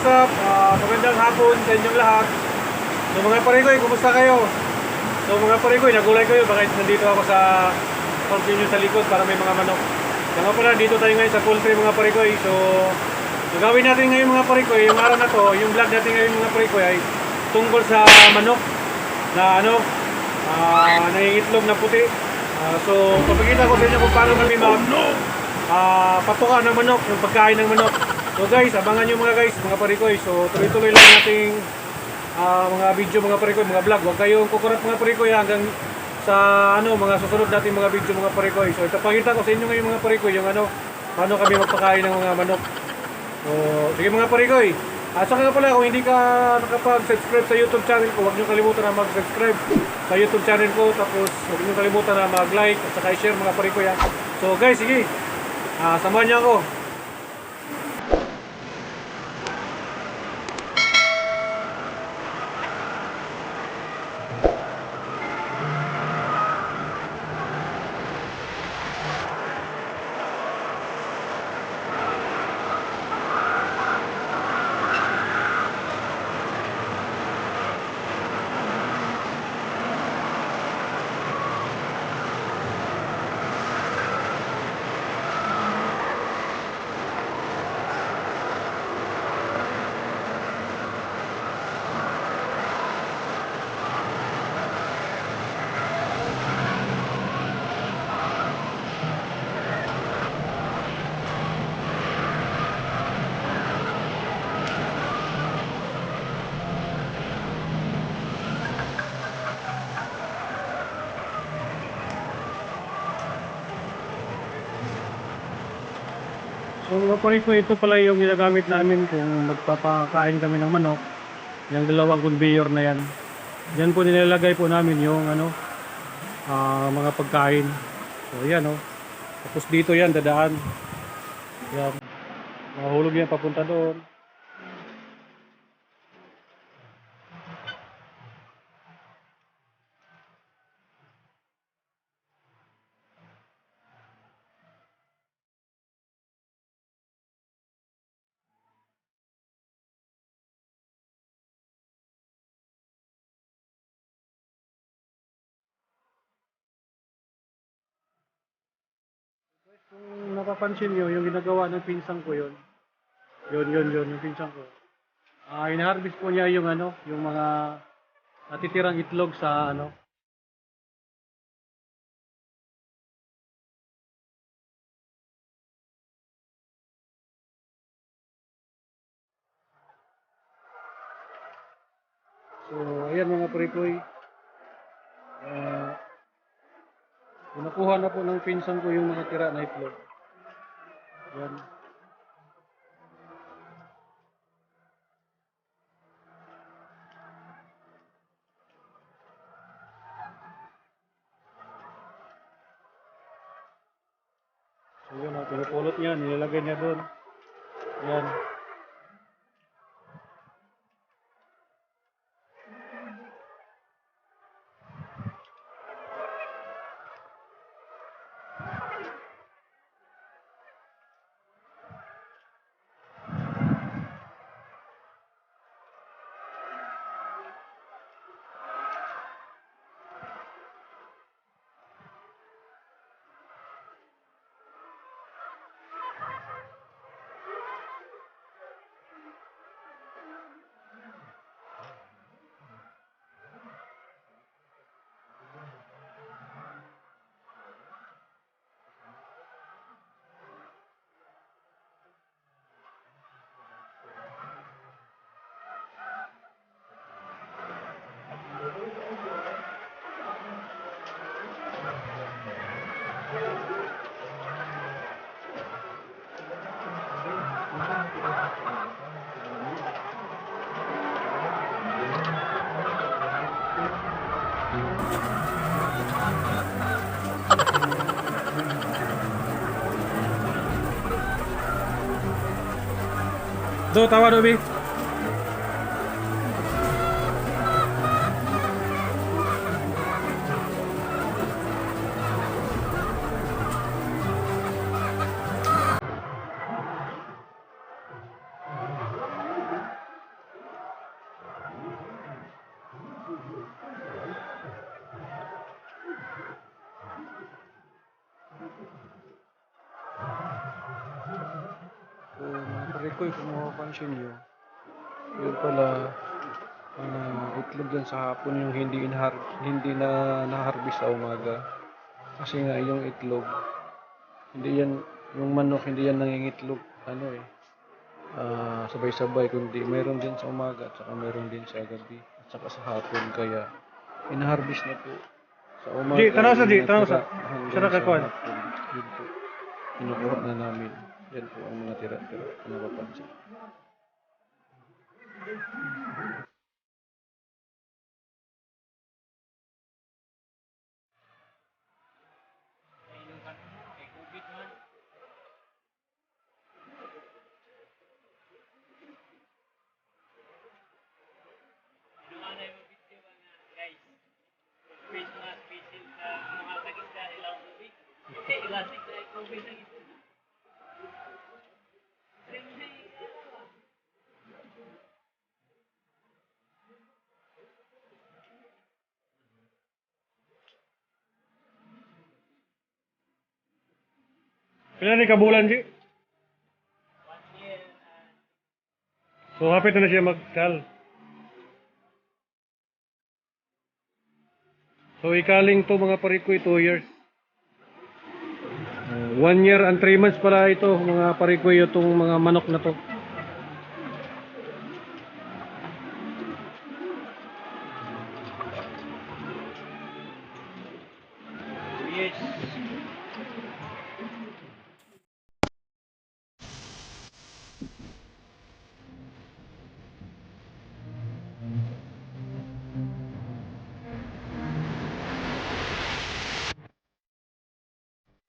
What's up? Ah, magandang hapon sa inyong lahat. So mga parigoy, kumusta kayo? So mga parigoy, nagulay kayo. Bakit nandito ako sa continue sa likod para may mga manok. Kaya nga pala, dito tayo ngayon sa poultry mga parigoy. So, ang gawin natin ngayon mga parigoy, yung araw na to, yung vlog natin ngayon mga parigoy ay tungkol sa manok na ano, ah, nangingitlog na puti. Ah, so, papakita ko sa inyo kung paano kami mag ah patuka ng manok, yung pagkain ng manok. So guys, abangan nyo mga guys, mga parikoy. So tuloy-tuloy lang nating ah, mga video mga parikoy, mga vlog. Huwag kayong kukurap mga parikoy hanggang sa ano mga susunod nating mga video mga parikoy. So ito pakita ko sa inyo ngayon mga parikoy yung ano, paano kami magpakain ng mga manok. So sige mga parikoy. At saka nga pala kung hindi ka nakapag-subscribe sa YouTube channel ko, huwag niyo kalimutan na mag-subscribe sa YouTube channel ko. Tapos huwag niyo kalimutan na mag-like at saka i-share mga parikoy. ha. So guys, sige. Ah, samahan niyo ako. Mga pare ko, ito pala yung ginagamit namin kung magpapakain kami ng manok. Yung dalawang conveyor na yan. Yan po nilalagay po namin yung ano, ah, mga pagkain. So yan oh. Tapos dito yan dadaan. Yan. Mahulog yan papunta doon. Kung napapansin nyo, yung ginagawa ng pinsang ko yun. Yun, yun, yun, yung pinsang ko. Ah, inaharvest po niya yung ano, yung mga natitirang itlog sa ano, So, ayan mga prekoy. Uh, nakuha na po ng pinsan ko yung mga tira na itlog. Yan. So yun, pinupulot niya, nilalagay niya doon. Yan. どうたわるび ko kung mapapansin nyo. Yun pala, ah, itlog yan sa hapon yung hindi, inhar hindi na naharbis sa umaga. Kasi nga yung itlog, hindi yan, yung manok hindi yan nangingitlog, ano eh, ah, sabay-sabay, kundi meron din sa umaga at saka meron din sa gabi at saka sa hapon. Kaya, inaharbis na po sa umaga. Di, tanaw sa, di, tanaw sa. natira hanggang Sarap ka, Kwan. hapon. Yun po. Kinukuha na namin. Yan po ang mga tira-tira na napapansin. Christmas special sa mga tagisda ilang tubig. Hindi, ilasik na COVID ang ito. Kailan ni kabulan, Ji? So, hapit na na siya magkal. So, ikaling to mga parikoy, 2 years. Uh, one year and 3 months pala ito, mga parikoy, itong mga manok na to.